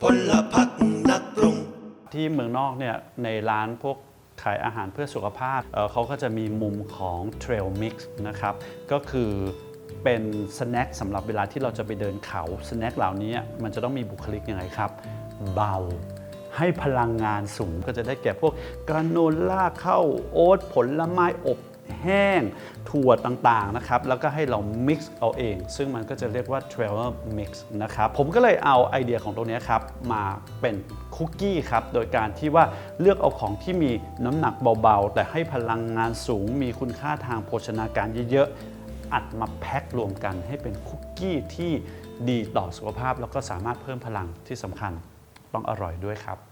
พลพักนักปรุง ที่เมืองนอกเนี่ยในร้านพวกขายอาหารเพื่อสุขภาพเอ่อเขาก็จะมีมุมของ Trail Mix นะครับ ก็คือเป็นสแน็คสำหรับเวลาที่เราจะไปเดินเขาสแน็คเหล่านี้มันจะต้องมีบุคลิกยังไงครับ เบา ให้พลังงานสูงก็จะได้แก่พวกกราโนล่าข้าวโอ๊ตผลไม้อบ แห้ง ถั่วต่างๆนะครับ แล้วก็ให้เรา mix เอาเอง ซึ่งมันก็จะเรียกว่า trailer mix นะครับ ผมก็เลยเอาไอเดียของตรงนี้ครับ มาเป็นคุกกี้ครับ โดยการที่ว่าเลือกเอาของที่มีน้ำหนักเบาๆ แต่ให้พลังงานสูง มีคุณค่าทางโภชนาการเยอะๆ อัดมาแพ็ครวมกันให้เป็นคุกกี้ที่ดีต่อสุขภาพ แล้วก็สามารถเพิ่มพลังที่สำคัญต้องอร่อยด้วยครับ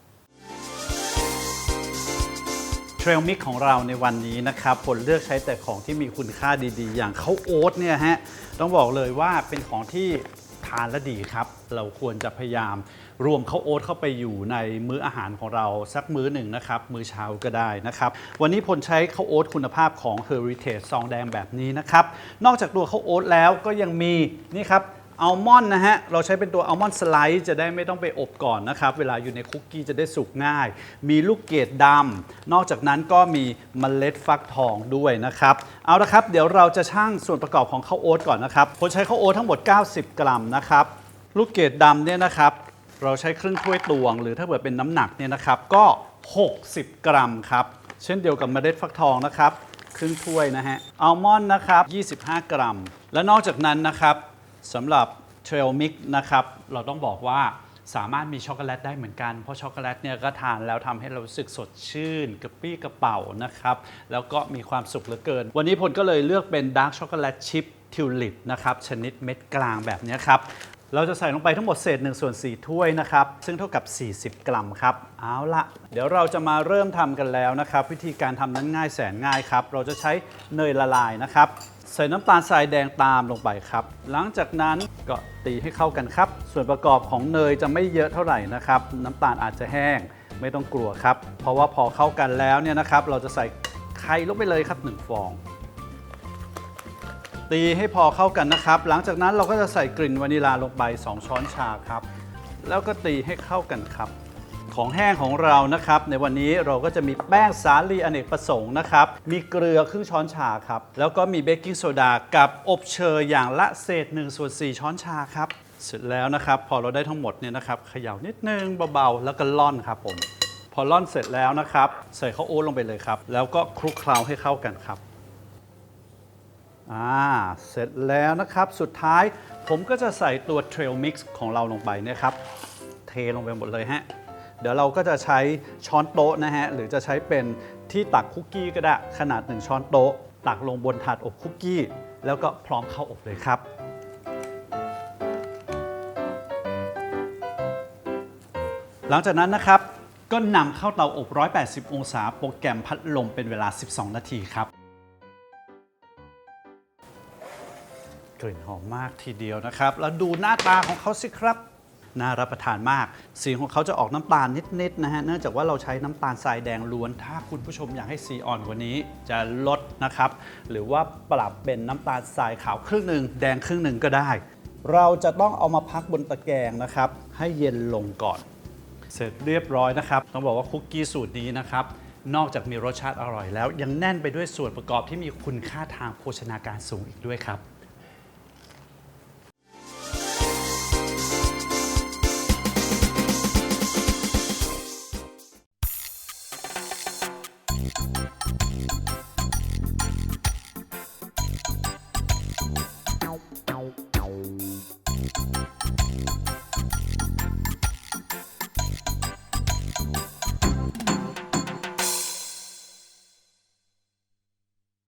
เทรลมิกของเราในวันนี้นะครับผลเลือกใช้แต่ของที่มีคุณค่าดีๆ อย่างข้าวโอ๊ตเนี่ยฮะต้องบอกเลยว่าเป็นของที่ทานและดีครับ เราควรจะพยายามรวมข้าวโอ๊ตเข้าไปอยู่ในมื้ออาหารของเราสักมื้อหนึ่งนะครับ มื้อเช้าก็ได้นะครับ วันนี้ผลใช้ข้าวโอ๊ตคุณภาพของ Heritage ซองแดงแบบนี้นะครับ นอกจากตัวข้าวโอ๊ตแล้วก็ยังมีนี่ครับ อัลมอนด์นะฮะ เราใช้เป็นตัวอัลมอนด์สไลด์จะได้ไม่ต้องไปอบก่อนนะครับ เวลาอยู่ในคุกกี้จะได้สุกง่าย มีลูกเกดดำ นอกจากนั้นก็มีเมล็ดฟักทองด้วยนะครับ เอาละครับ เดี๋ยวเราจะชั่งส่วนประกอบของข้าวโอ๊ตก่อนนะครับผมใช้ข้าวโอ๊ตทั้งหมด 90 กรัมนะครับ ลูกเกดดำเนี่ยนะครับ เราใช้ครึ่งถ้วยตวง หรือถ้าเกิดเป็นน้ำหนักเนี่ยนะครับ ก็ 60 กรัมครับ เช่นเดียวกับเมล็ดฟักทองนะครับ ครึ่งถ้วยนะฮะ อัลมอนด์นะครับ 25 กรัม และนอกจากนั้นนะครับ สำหรับเทรลมิกนะครับเราต้องบอกว่าสามารถมีช็อกโกแลตได้เหมือนกัน เพราะช็อกโกแลตเนี่ยก็ทานแล้วทำให้เรารู้สึกสดชื่นกระปี้กระเป๋านะครับ แล้วก็มีความสุขเหลือเกิน วันนี้พลก็เลยเลือกเป็นดาร์กช็อกโกแลตชิพทิวลิปนะครับ ชนิดเม็ดกลางแบบนี้ครับ เราจะใส่ลงไปทั้งหมดเศษ1ส่วน4ถ้วยนะครับ ซึ่งเท่ากับ 40 กรัมครับ เอาละเดี๋ยวเราจะมาเริ่มทำกันแล้วนะครับ วิธีการทำนั้นง่ายแสนง่ายครับ เราจะใช้เนยละลายนะครับ ใส่น้ำตาลทรายแดงตามลงไปครับ หลังจากนั้นก็ตีให้เข้ากันครับ ส่วนประกอบของเนยจะไม่เยอะเท่าไหร่นะครับ น้ำตาลอาจจะแห้งไม่ต้องกลัวครับ เพราะว่าพอเข้ากันแล้วเนี่ยนะครับ เราจะใส่ไข่ลงไปเลยครับ 1 ฟอง ตีให้พอเข้ากันนะครับ หลังจากนั้นเราก็จะใส่กลิ่นวานิลาลงไป 2 ช้อนชาครับ แล้วก็ตีให้เข้ากันครับ ของแห้งของเรานะครับ ในวันนี้เราก็จะมีแป้งสาลีอเนกประสงค์นะครับ มีเกลือครึ่งช้อนชาครับ แล้วก็มีเบกกิ้งโซดากับอบเชยอย่างละเศษ1ส่วน4ช้อนชาครับ เสร็จแล้วนะครับ พอเราได้ทั้งหมดเนี่ยนะครับเขย่านิดนึงเบาๆ แล้วก็ล่อนครับผม พอล่อนเสร็จแล้วนะครับ ใส่ข้าวโอ๊ตลงไปเลยครับ แล้วก็คลุกเคล้าให้เข้ากันครับอ่าเสร็จแล้วนะครับสุดท้ายผมก็จะใส่ตัว Trail Mix ของเราลงไปนะครับ เทลงไปหมดเลยฮะ เดี๋ยวเราก็จะใช้ช้อนโต๊ะนะฮะ หรือจะใช้เป็นที่ตักคุกกี้ก็ได้ขนาด 1 ช้อนโต๊ะ ตักลงบนถาดอบคุกกี้ แล้วก็พร้อมเข้าอบเลยครับ หลังจากนั้นนะครับก็นำเข้าเตาอบ 180 องศา โปรแกรมพัดลมเป็นเวลา 12 นาทีครับ กลิ่นหอมมากทีเดียวนะครับ แล้วดูหน้าตาของเขาสิครับ น่ารับประทานมาก สีของเขาจะออกน้ำตาลนิดๆนะฮะเนื่องจากว่าเราใช้น้ำตาลทรายแดงล้วน ถ้าคุณผู้ชมอยากให้สีอ่อนกว่านี้จะลดนะครับหรือว่าปรับเป็นน้ำตาลทรายขาวครึ่งหนึ่งแดงครึ่งหนึ่งก็ได้ เราจะต้องเอามาพักบนตะแกรงนะครับ ให้เย็นลงก่อน เสร็จเรียบร้อยนะครับต้องบอกว่าคุกกี้สูตรนี้นะครับนอกจากมีรสชาติอร่อยแล้ว ยังแน่นไปด้วยส่วนประกอบที่มีคุณค่าทางโภชนาการสูงอีกด้วยครับ